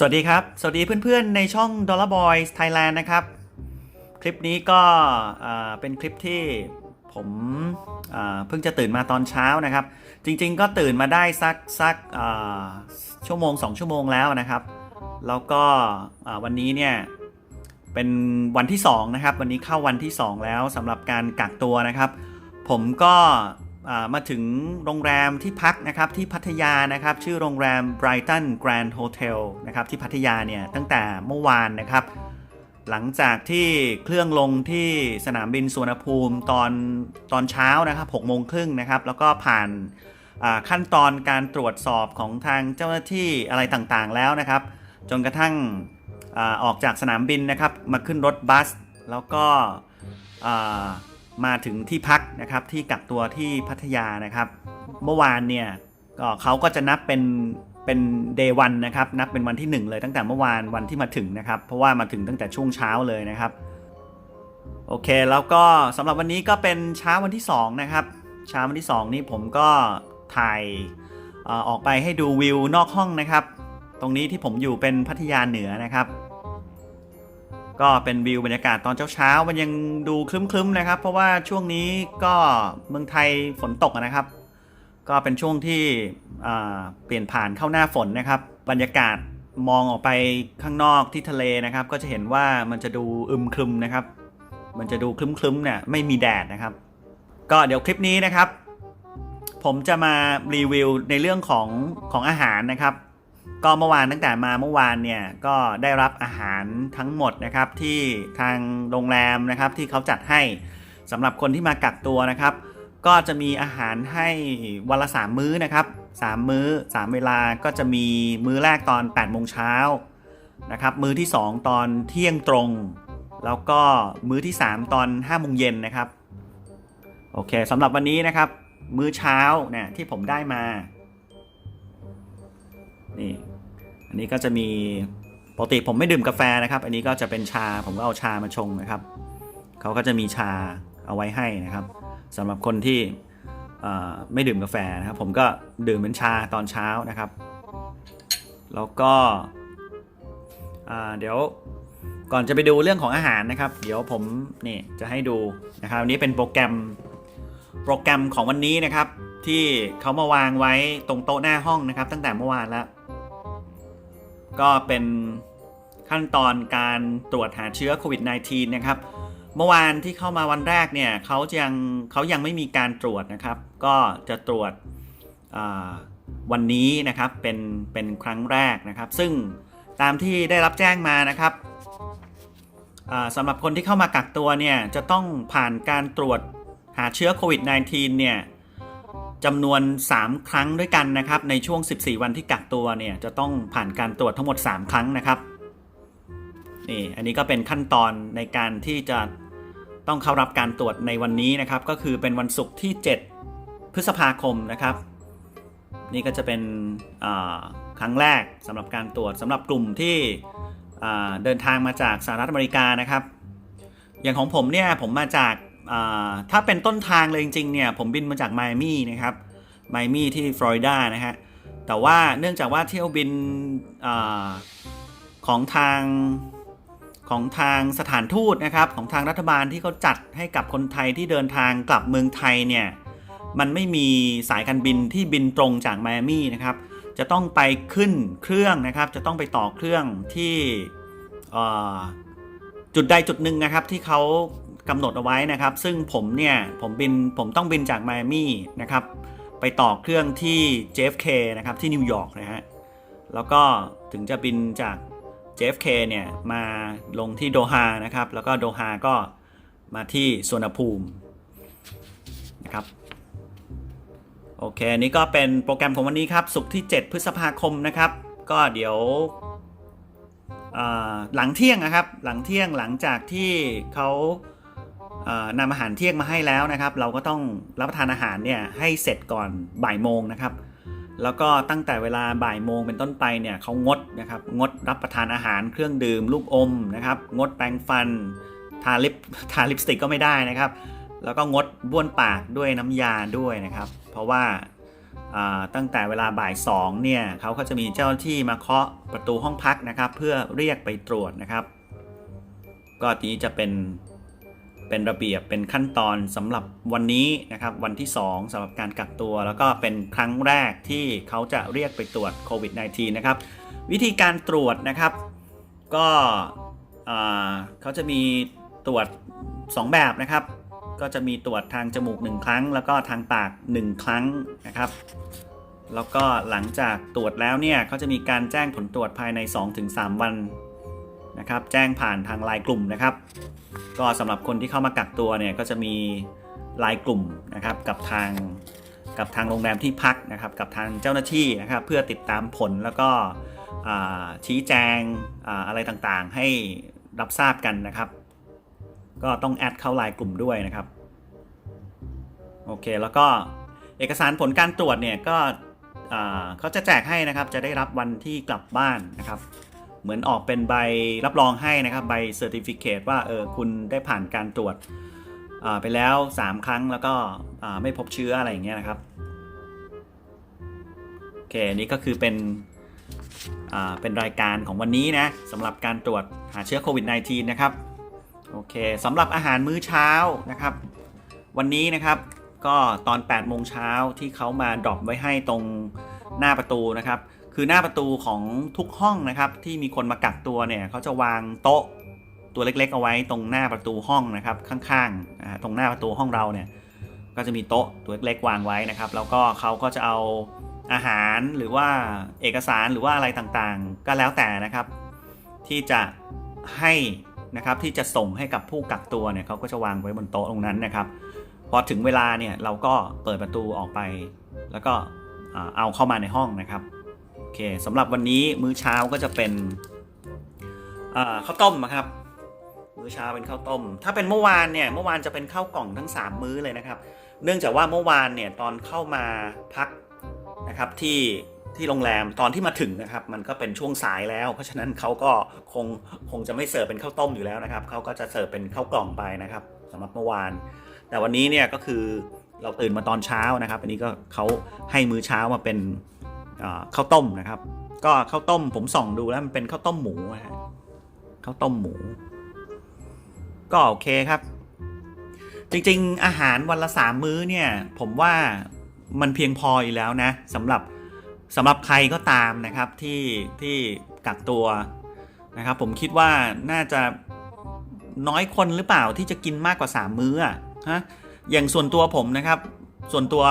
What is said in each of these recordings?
สวัสดีครับ สวัสดีเพื่อนๆ ในช่อง Dollar Boys Thailand นะครับ คลิปนี้ก็เป็นคลิปที่ผมเพิ่งจะตื่นมาตอนเช้านะครับ จริงๆก็ตื่นมาได้สักสักชั่วโมง 2 ชั่วโมงแล้วนะครับ แล้วก็วันนี้เนี่ยเป็นวันที่2นะครับ วันนี้เข้าวันที่ 2 แล้วสำหรับการกักตัวนะครับ ผมก็ มาถึงโรงแรมที่พักนะครับที่พัทยานะครับ ชื่อโรงแรม Brighton Grand Hotel นะครับที่พัทยาเนี่ยตั้งแต่เมื่อวานนะครับ หลังจากที่เครื่องลงที่สนามบินสุวรรณภูมิตอนตอนเช้านะครับ6โมงครึ่งนะครับ แล้วก็ผ่านขั้นตอนการตรวจสอบของทางเจ้าหน้าที่อะไรต่างๆแล้วนะครับ จนกระทั่งอออกจากสนามบินนะครับ มาขึ้นรถบัส แล้วก็ มาถึงที่พักนะครับที่กักตัวที่พัทยานะครับ เมื่อวานเนี่ยก็เขาก็จะนับเป็นเป็นเดย์วันนะครับนับเป็นวันที่ 1 เลยตั้งแต่เมื่อวานวันที่มาถึงนะครับ เพราะว่ามาถึงตั้งแต่ช่วงเช้าเลยนะครับ โอเคแล้วก็สำหรับวันนี้ก็เป็นเช้าวันที่2นะครับเช้าวันที่ 2 นี่ผมก็ถ่ายออกไปให้ดูวิวนอกห้องนะครับ ตรงนี้ที่ผมอยู่เป็นพัทยาเหนือนะครับ ก็เป็นวิวบรรยากาศตอนเช้าๆมันยังดูคลึ้มๆนะครับ เพราะว่าช่วงนี้ก็เมืองไทยฝนตกนะครับ ก็เป็นช่วงที่เปลี่ยนผ่านเข้าหน้าฝนนะครับ บรรยากาศมองออกไปข้างนอกที่ทะเลนะครับ ก็จะเห็นว่ามันจะดูอึมครึมนะครับ มันจะดูคลึ้มๆเนี่ยไม่มีแดดนะครับ ก็เดี๋ยวคลิปนี้นะครับ ผมจะมารีวิวในเรื่องของของอาหารนะครับ ก็เมื่อวานตั้งแต่มาเมื่อวานเนี่ยก็ได้รับอาหารทั้งหมดนะครับที่ทางโรงแรมนะครับที่เขาจัดให้สำหรับคนที่มากักตัวนะครับ ก็จะมีอาหารให้วันละ3มื้อนะครับ3มื้อ 3 เวลาก็จะมีมื้อแรกตอน8โมงเช้านะครับมื้อที่ 2 ตอนเที่ยงตรง แล้วก็มื้อที่ 3 ตอน5โมงเย็นนะครับโอเคสำหรับวันนี้นะครับ มื้อเช้าเนี่ยที่ผมได้มา นี่ อันนี้ก็จะมีปกติผมไม่ดื่มกาแฟนะครับ อันนี้ก็จะเป็นชาผมก็เอาชามาชงนะครับเขาก็จะมีชาเอาไว้ให้นะครับสำหรับคนที่ไม่ดื่มกาแฟนะครับ ผมก็ดื่มเป็นชาตอนเช้านะครับ แล้วก็เดี๋ยวก่อนจะไปดูเรื่องของอาหารนะครับ เดี๋ยวผมนี่จะให้ดูนะครับอันนี้เป็นโปรแกรมโปรแกรมของวันนี้นะครับ ที่เขามาวางไว้ตรงโต๊ะหน้าห้องนะครับ ตั้งแต่เมื่อวานแล้ว ก็เป็นขั้นตอนการตรวจหาเชื้อโควิด -19 นะครับ เมื่อวานที่เข้ามาวันแรกเนี่ยเขายังเขายังไม่มีการตรวจนะครับ ก็จะตรวจวันนี้นะครับเป็นเป็นครั้งแรกนะครับ ซึ่งตามที่ได้รับแจ้งมานะครับสำหรับคนที่เข้ามากักตัวเนี่ยจะต้องผ่านการตรวจหาเชื้อโควิด -19 เนี่ย จำนวน 3 ครั้งด้วยกันนะครับ ในช่วง 14 วันที่กักตัวเนี่ยจะต้องผ่านการตรวจทั้งหมด 3 ครั้งนะครับนี่อันนี้ก็เป็นขั้นตอนในการที่จะต้องเข้ารับการตรวจในวันนี้นะครับ ก็คือเป็นวันศุกร์ที่ 7 พฤษภาคมนะครับ นี่ก็จะเป็นครั้งแรกสำหรับการตรวจสำหรับกลุ่มที่เดินทางมาจากสหรัฐอเมริกานะครับ อย่างของผมเนี่ยผมมาจาก ถ้าเป็นต้นทางเลยจริงๆเนี่ยผมบินมาจากไมอามี่นะครับไมอามี่ที่ฟลอริดานะฮะแต่ว่าเนื่องจากว่าเที่ยวบินอของทางของทางสถานทูตนะครับของทางรัฐบาลที่เขาจัดให้กับคนไทยที่เดินทางกลับเมืองไทยเนี่ยมันไม่มีสายการบินที่บินตรงจากไมอามี่นะครับจะต้องไปขึ้นเครื่องนะครับ จะต้องไปต่อเครื่องที่จุดใดจุดหนึ่งนะครับที่เขา กำหนดเอาไว้นะครับ ซึ่งผมเนี่ยผมบินผมต้องบินจากไมอามี่นะครับไปต่อเครื่องที่ JFK นะครับที่นิวยอร์กนะฮะแล้วก็ถึงจะบินจาก JFK เนี่ยมาลงที่โดฮานะครับ แล้วก็โดฮาก็มาที่สวนภูมินะครับโอเคนี้ก็เป็นโปรแกรมของวันนี้ครับสุกร์ที่ 7 พฤษภาคมนะครับ ก็เดี๋ยวหลังเที่ยงนะครับ หลังเที่ยงหลังจากที่เขา นำอาหารเที่ยงมาให้แล้วนะครับ เราก็ต้องรับประทานอาหารเนี่ยให้เสร็จก่อนบ่ายโมงนะครับ แล้วก็ตั้งแต่เวลาบ่ายโมงเป็นต้นไปเนี่ยเขางดนะครับงดรับประทานอาหารเครื่องดื่มลูกอมนะครับ งดแปรงฟันทาลิปทาลิปสติกก็ไม่ได้นะครับ แล้วก็งดบ้วนปากด้วยน้ำยาด้วยนะครับ เพราะว่าตั้งแต่เวลาบ่าย2เนี่ยเขาก็จะมีเจ้าหน้าที่มาเคาะประตูห้องพักนะครับ เพื่อเรียกไปตรวจนะครับ ก็ทีนี้จะเป็น เป็นระเบียบเป็นขั้นตอนสำหรับวันนี้นะครับวันที่ 2สำหรับการกักตัว แล้วก็เป็นครั้งแรกที่เขาจะเรียกไปตรวจโควิด -19 นะครับวิธีการตรวจนะครับ ก็เขาจะมีตรวจ 2 แบบนะครับ ก็จะมีตรวจทางจมูก 1 ครั้ง แล้วก็ทางปาก 1 ครั้งนะครับแล้วก็หลังจากตรวจแล้วเนี่ยเขาจะมีการแจ้งผลตรวจภายใน 2-3 วัน นะครับ แจ้งผ่านทางไลน์กลุ่มนะครับ ก็สำหรับคนที่เข้ามากักตัวเนี่ยก็จะมีไลน์กลุ่มนะครับกับทางกับทางโรงแรมที่พักนะครับ กับทางเจ้าหน้าที่นะครับ เพื่อติดตามผลแล้วก็ชี้แจงออะไรต่างๆ ให้รับทราบกันนะครับ ก็ต้องแอดเข้าไลน์กลุ่มด้วยนะครับโอเคแล้วก็เอกสารผลการตรวจเนี่ยก็เขาจะแจกให้นะครับ จะได้รับวันที่กลับบ้านนะครับ เหมือนออกเป็นใบรับรองให้นะครับใบเซอร์ติฟิเคว่าเออคุณได้ผ่านการตรวจไปแล้ว 3 ครั้งแล้วก็ไม่พบเชื้ออะไรอย่างเงี้ยนะครับโอเคนี่ก็คือเป็นเป็นรายการของวันนี้นะสำหรับการตรวจหาเชื้อโควิด -19 นะครับโอเคสำหรับอาหารมื้อเช้านะครับ วันนี้นะครับก็ตอน8โมงเช้าที่เขามาดรอปไว้ให้ตรงหน้าประตูนะครับ คือหน้าประตูของทุกห้องนะครับที่มีคนมากักตัวเนี่ยเขาจะวางโต๊ะตัวเล็กๆ เอาไว้ตรงหน้าประตูห้องนะครับข้างๆตรงหน้าประตูห้องเราเนี่ยก็จะมีโต๊ะตัวเล็กๆวางไว้นะครับ แล้วก็เขาก็จะเอาอาหารหรือว่าเอกสารหรือว่าอะไรต่างๆ ก็แล้วแต่นะครับ ที่จะให้นะครับที่จะส่งให้กับผู้กักตัวเนี่ยเขาก็จะวางไว้บนโต๊ะตรงนั้นนะครับพอถึงเวลาเนี่ยเราก็เปิดประตูออกไป แล้วก็เอาเข้ามาในห้องนะครับ อเคสำหรับวันนี้มื้อเช้าก็จะเป็นข้าวต้มนะครับ มื้อเช้าเป็นข้าวต้ม ถ้าเป็นเมื่อวานเนี่ยเมื่อวานจะเป็นข้าวกล่องทั้ง 3 มื้อเลยนะครับ เนื่องจากว่าเมื่อวานเนี่ยตอนเข้ามาพักนะครับที่ที่โรงแรมตอนที่มาถึงนะครับ มันก็เป็นช่วงสายแล้ว เพราะฉะนั้นเขาก็คงคงจะไม่เสิร์ฟเป็นข้าวต้มอยู่แล้วนะครับเขาก็จะเสิร์ฟเป็นข้าวกล่องไปนะครับสำหรับเมื่อวาน แต่วันนี้เนี่ยก็คือเราตื่นมาตอนเช้านะครับ อันนี้ก็เขาให้มื้อเช้ามาเป็น ข้าวต้มนะครับ ก็ข้าวต้มผมส่องดูแล้วมันเป็นข้าวต้มหมูนะฮะข้าวต้มหมู ก็โอเคครับ จริงๆ อาหารวันละสามมื้อเนี่ย ผมว่ามันเพียงพออยู่แล้วนะสำหรับสำหรับใครก็ตามนะครับที่ที่กักตัวนะครับ ผมคิดว่าน่าจะน้อยคนหรือเปล่าที่จะกินมากกว่า 3 มื้อฮะอย่างส่วนตัวผมนะครับ ส่วนตัว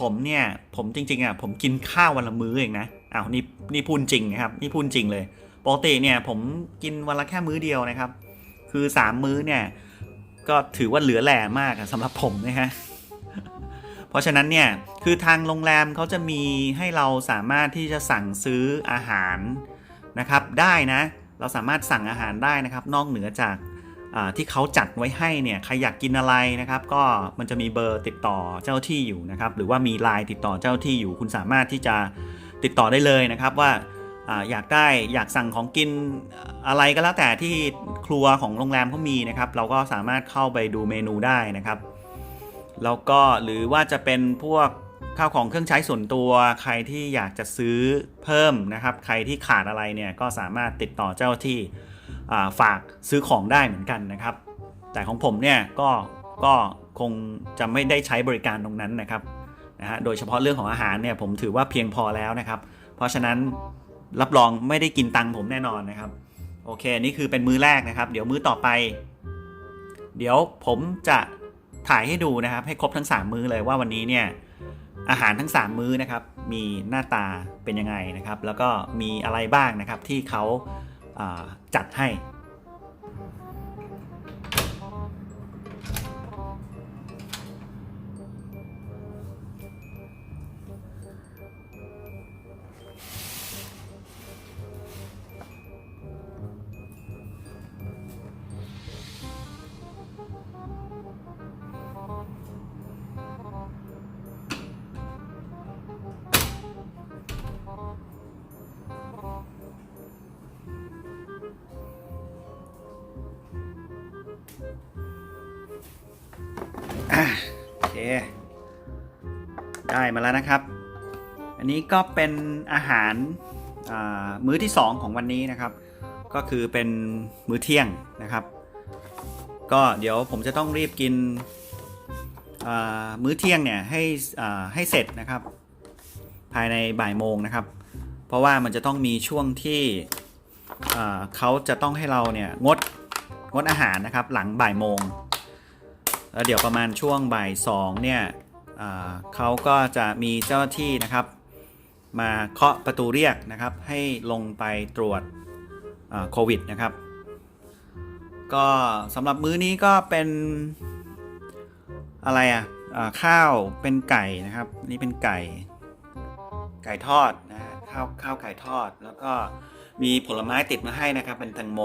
ผมเนี่ยผมจริงๆอะผมกินข้าววันละมื้อเองนะอ้าวนี่นี่พูดจริงนะครับนี่พูดจริงเลยปกติเนี่ยผมกินวันละแค่มื้อเดียวนะครับ คือ 3 มื้อเนี่ยก็ถือว่าเหลือแหล่มากสำหรับผมนะฮะเพราะฉะนั้นเนี่ยคือทางโรงแรมเขาจะมีให้เราสามารถที่จะสั่งซื้ออาหารนะครับ ได้นะ เราสามารถสั่งอาหารได้นะครับ นอกเหนือจาก ที่เขาจัดไว้ให้เนี่ยใครอยากกินอะไรนะครับ ก็มันจะมีเบอร์ติดต่อเจ้าที่อยู่นะครับ หรือว่ามีไลน์ติดต่อเจ้าที่อยู่ คุณสามารถที่จะติดต่อได้เลยนะครับว่าอยากได้อยากสั่งของกินอะไรก็แล้วแต่ที่ครัวของโรงแรมเขามีนะครับ เราก็สามารถเข้าไปดูเมนูได้นะครับ แล้วก็หรือว่าจะเป็นพวก ข้าวของเครื่องใช้ส่วนตัว ใครที่อยากจะซื้อเพิ่มนะครับ ใครที่ขาดอะไรเนี่ยก็สามารถติดต่อเจ้าที่ฝากซื้อของได้เหมือนกันนะครับ แต่ของผมเนี่ยก็ก็คงจะไม่ได้ใช้บริการตรงนั้นนะครับนะฮะโดยเฉพาะเรื่องของอาหารเนี่ยผมถือว่าเพียงพอแล้วนะครับ เพราะฉะนั้นรับรองไม่ได้กินตังค์ผมแน่นอนนะครับ โอเคนี่คือเป็นมื้อแรกนะครับ เดี๋ยวมื้อต่อไป เดี๋ยวผมจะถ่ายให้ดูนะครับ ให้ครบทั้ง 3 มื้อเลยว่าวันนี้เนี่ย อาหารทั้ง 3 มื้อนะครับมีหน้าตาเป็นยังไงนะครับ แล้วก็มีอะไรบ้างนะครับที่เขาาจัดให้ โอเค ได้มาแล้วนะครับ อันนี้ก็เป็นอาหารามื้อที่ 2 ของวันนี้นะครับ ก็คือเป็นมื้อเที่ยงนะครับ ก็เดี๋ยวผมจะต้องรีบกินมื้อเที่ยงเนี่ยให้ให้เสร็จนะครับ ภายในบ่ายโมงนะครับ เพราะว่ามันจะต้องมีช่วงที่เขาจะต้องให้เราเนี่ยงดงดอาหารนะครับ หลังบ่ายโมง แล้วเดี๋ยวประมาณช่วงบ่ายสองเนี่ยเขาก็จะมีเจ้าหน้าที่นะครับ มาเคาะประตูเรียกนะครับ ให้ลงไปตรวจโควิดนะครับ ก็สำหรับมื้อนี้ก็เป็นอะไรอะอ่าข้าวเป็นไก่นะครับ นี่เป็นไก่ ไก่ทอดนะข้าวข้าวไก่ทอด แล้วก็มีผลไม้ติดมาให้นะครับ เป็นแตงโม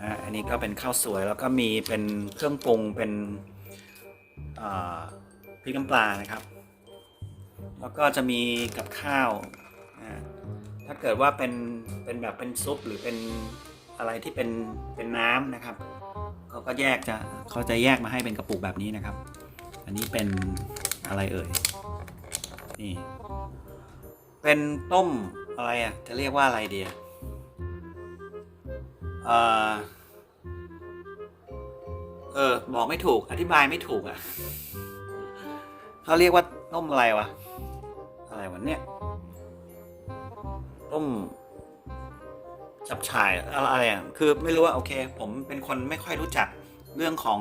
นะอันนี้ก็เป็นข้าวสวยแล้วก็มีเป็นเครื่องปรุงเป็นพริกน้ำปลานะครับ แล้วก็จะมีกับข้าวนะถ้าเกิดว่าเป็นเป็นแบบเป็นซุปหรือเป็นอะไรที่เป็นเป็นน้ำนะครับเขาก็แยกจะเขาจะแยกมาให้เป็นกระปุกแบบนี้นะครับ อันนี้เป็นอะไรเอ่ยนี่เป็นต้มอะไรอะจะเรียกว่าอะไรเดีย เออเออ บอกไม่ถูก อธิบายไม่ถูกอะเขาเรียกว่าต้มอะไรวะ อะไรวะเนี่ยต้มจับฉ่ายอะไรอะคือไม่รู้ว่าโอเค ผมเป็นคนไม่ค่อยรู้จักเรื่องของ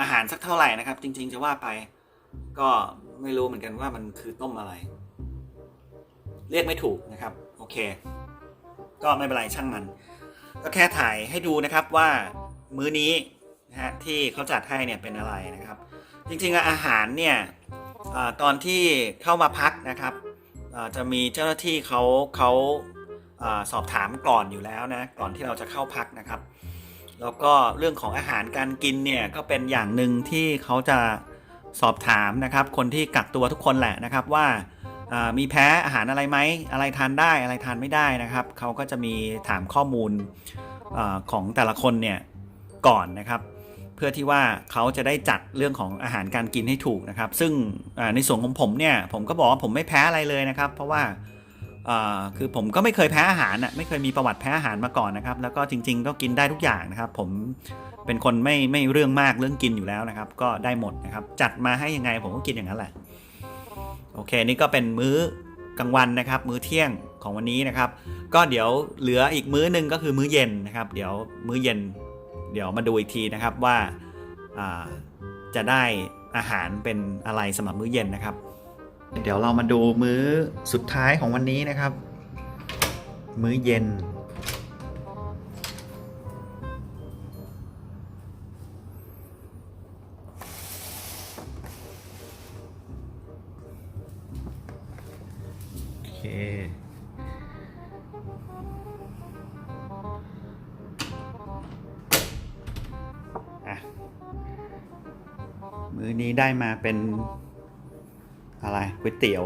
อาหารสักเท่าไหร่นะครับ จริง ๆ จะว่าไป ก็ไม่รู้เหมือนกันว่ามันคือต้มอะไร เรียกไม่ถูกนะครับ โอเค ก็ไม่เป็นไรช่างมัน ก็แค่ถ่ายให้ดูนะครับว่ามื้อนี้นะฮะที่เขาจัดให้เนี่ยเป็นอะไรนะครับ จริงๆอาหารเนี่ยอตอนที่เข้ามาพักนะครับจะมีเจ้าหน้าที่เขาเขาอสอบถามก่อนอยู่แล้วนะก่อนที่เราจะเข้าพักนะครับ แล้วก็เรื่องของอาหารการกินเนี่ยก็เป็นอย่างหนึ่งที่เขาจะสอบถามนะครับ คนที่กักตัวทุกคนแหละนะครับว่า มีแพ้อาหารอะไรไหมอะไรทานได้อะไรทานไม่ได้นะครับเขาก็จะมีถามข้อมูลอของแต่ละคนเนี่ยก่อนนะครับ เพื่อที่ว่าเขาจะได้จัดเรื่องของอาหารการกินให้ถูกนะครับ ซึ่งในส่วนของผมเนี่ยผมก็บอกว่าผมไม่แพ้อะไรเลยนะครับ เพราะว่าอ่าคือผมก็ไม่เคยแพ้อาหารอะไม่เคยมีประวัติแพ้อาหารมาก่อนนะครับ แล้วก็จริง ๆ ก็กินได้ทุกอย่างนะครับ ผมเป็นคนไม่ไม่เรื่องมากเรื่องกินอยู่แล้วนะครับ ก็ได้หมดนะครับ จัดมาให้ยังไงผมก็กินอย่างนั้นแหละ โอเค นี่ก็เป็นมื้อกลางวันนะครับ มื้อเที่ยงของวันนี้นะครับ ก็เดี๋ยวเหลืออีกมื้อนึงก็คือมื้อเย็นนะครับ เดี๋ยวมื้อเย็น เดี๋ยวมาดูอีกทีนะครับว่าอ่าจะได้อาหารเป็นอะไรสำหรับมื้อเย็นนะครับ เดี๋ยวเรามาดูมื้อสุดท้ายของวันนี้นะครับ มื้อเย็น อเคอะ มือนี้ได้มาเป็นอะไรก๋วยเตี๋ยว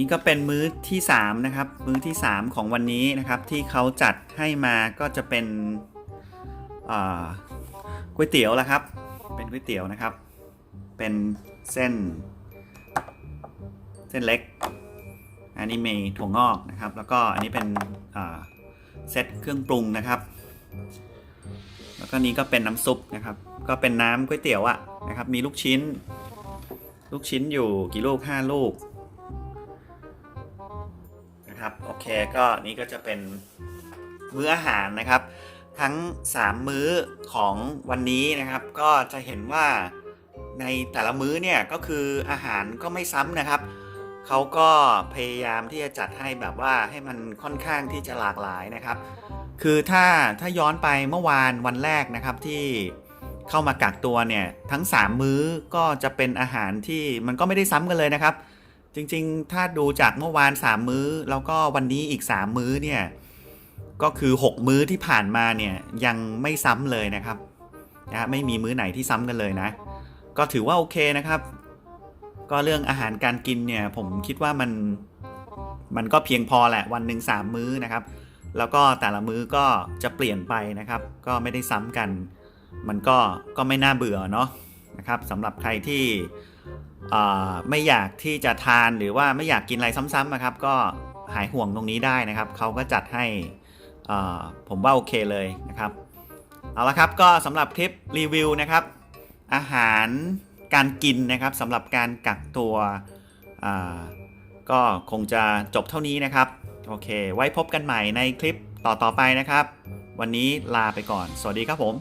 นี่ก็เป็นมื้อที่3นะครับ มื้อที่ 3 ของวันนี้นะครับที่เขาจัดให้มาก็จะเป็นก๋วยเตี๋ยวละครับ เป็นก๋วยเตี๋ยวนะครับ เป็นเส้น เส้นเล็ก อันนี้มีถั่วงอกนะครับ แล้วก็อันนี้เป็นเซตเครื่องปรุงนะครับ แล้วก็นี้ก็เป็นน้ำซุปนะครับ ก็เป็นน้ำก๋วยเตี๋ยวอะนะครับ มีลูกชิ้น ลูกชิ้นอยู่กี่ลูกห้าลูก นะครับโอเคก็นี่ก็จะเป็นมื้ออาหารนะครับ ทั้ง 3 มื้อของวันนี้นะครับ ก็จะเห็นว่าในแต่ละมื้อเนี่ยก็คืออาหารก็ไม่ซ้ำนะครับเขาก็พยายามที่จะจัดให้แบบว่าให้มันค่อนข้างที่จะหลากหลายนะครับ คือถ้าถ้าย้อนไปเมื่อวานวันแรกนะครับที่เข้ามากักตัวเนี่ยทั้ง 3 มื้อก็จะเป็นอาหารที่มันก็ไม่ได้ซ้ำกันเลยนะครับ จริงๆ ถ้าดูจากเมื่อวาน 3 มื้อ แล้วก็วันนี้อีก 3 มื้อเนี่ย ก็คือ 6 มื้อที่ผ่านมาเนี่ยยังไม่ซ้ำเลยนะครับนะไม่มีมื้อไหนที่ซ้ำกันเลยนะ ก็ถือว่าโอเคนะครับ ก็เรื่องอาหารการกินเนี่ยผมคิดว่ามันมันก็เพียงพอแหละวันหนึ่ง3 มื้อนะครับ แล้วก็แต่ละมื้อก็จะเปลี่ยนไปนะครับ ก็ไม่ได้ซ้ำกัน มันก็ก็ไม่น่าเบื่อเนาะนะครับสำหรับใครที่ ไม่อยากที่จะทานหรือว่าไม่อยากกินอะไรซ้ำๆนะครับ ก็หายห่วงตรงนี้ได้นะครับ เขาก็จัดให้ผมว่าโอเคเลยนะครับ เอาละครับก็สำหรับคลิปรีวิวนะครับ อาหารการกินนะครับสำหรับการกักตัวก็คงจะจบเท่านี้นะครับ โอเค ไว้พบกันใหม่ในคลิปต่อๆไปนะครับ วันนี้ลาไปก่อน สวัสดีครับผม